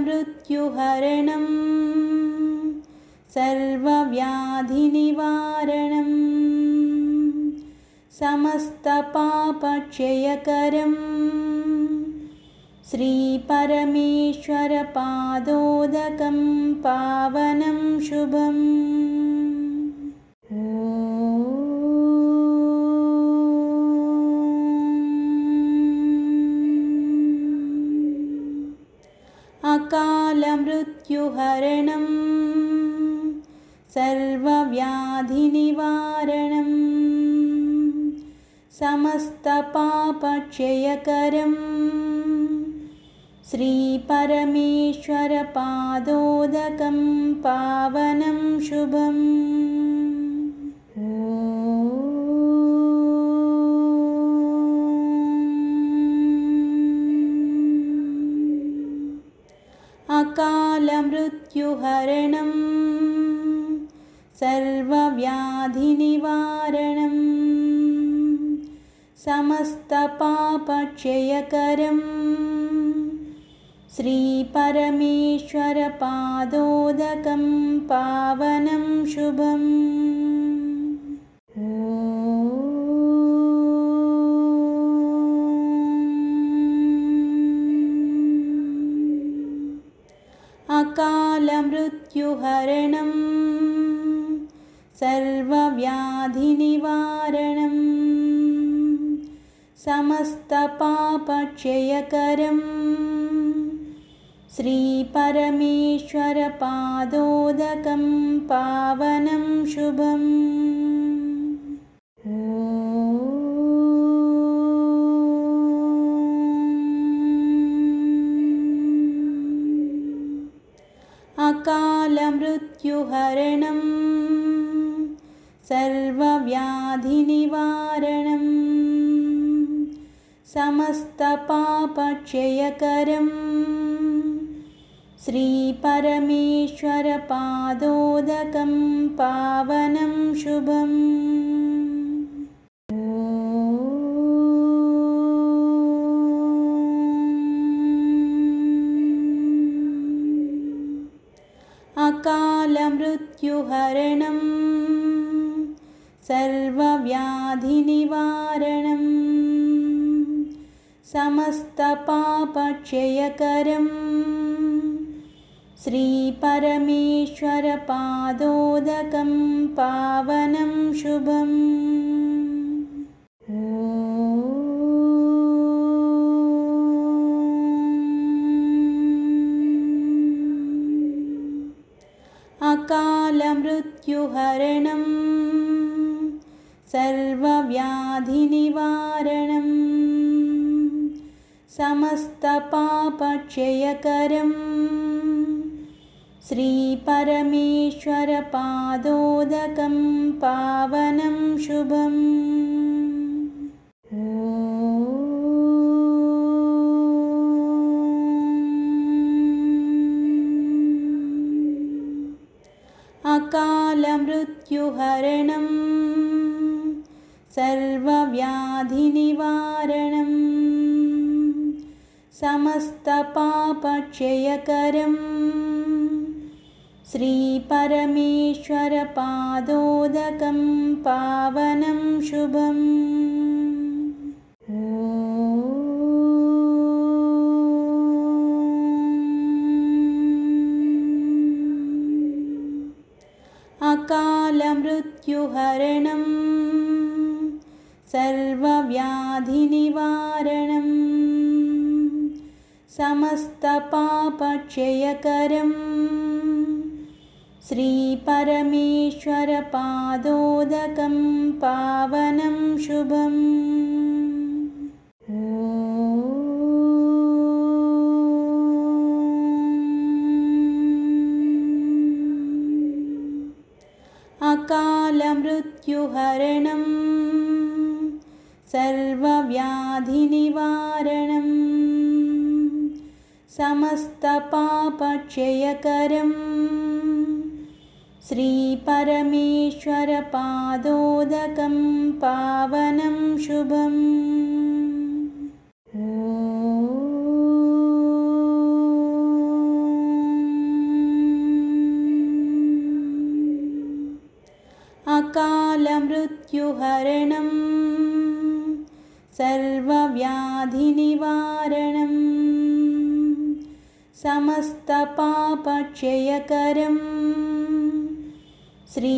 अकालमृत्युहरणं सर्वव्याधिनिवारणं समस्तपापक्षयकरं श्रीपरमेश्वरपादोदकं पावनं शुभम् अकालमृत्युहरणं सर्वव्याधिनिवारणं समस्तपापक्षयकरं श्रीपरमेश्वरपादोदकं पावनं शुभम् अकालमृत्युहरणं सर्वव्याधिनिवारणं समस्तपापक्षयकरं श्रीपरमेश्वरपादोदकं पावनं शुभम् अकालमृत्युहरणं सर्वव्याधिनिवारणं समस्तपापक्षयकरं श्रीपरमेश्वरपादोदकं पावनं शुभम् अकालमृत्युहरणं सर्वव्याधिनिवारणं समस्तपापक्षयकरं श्रीपरमेश्वरपादोदकं पावनं शुभम् अकालमृत्युहरणं सर्वव्याधिनिवारणं समस्तपापक्षयकरं श्रीपरमेश्वरपादोदकं पावनं शुभम् अकालमृत्युहरणं सर्वव्याधिनिवारणं समस्तपापक्षयकरं श्रीपरमेश्वरपादोदकं पावनं शुभम् अकालमृत्युहरणं सर्वव्याधिनिवारणं समस्तपापक्षयकरं श्रीपरमेश्वरपादोदकं पावनं शुभम् अकालमृत्युहरणं सर्वव्याधिनिवारणं समस्तपापक्षयकरं श्रीपरमेश्वरपादोदकं पावनं शुभम् अकालमृत्युहरणं सर्वव्याधिनिवारणं समस्तपापक्षयकरं श्रीपरमेश्वरपादोदकं पावनं शुभम् अकालमृत्युहरणं सर्वव्याधिनिवारणं समस्तपापक्षयकरं श्री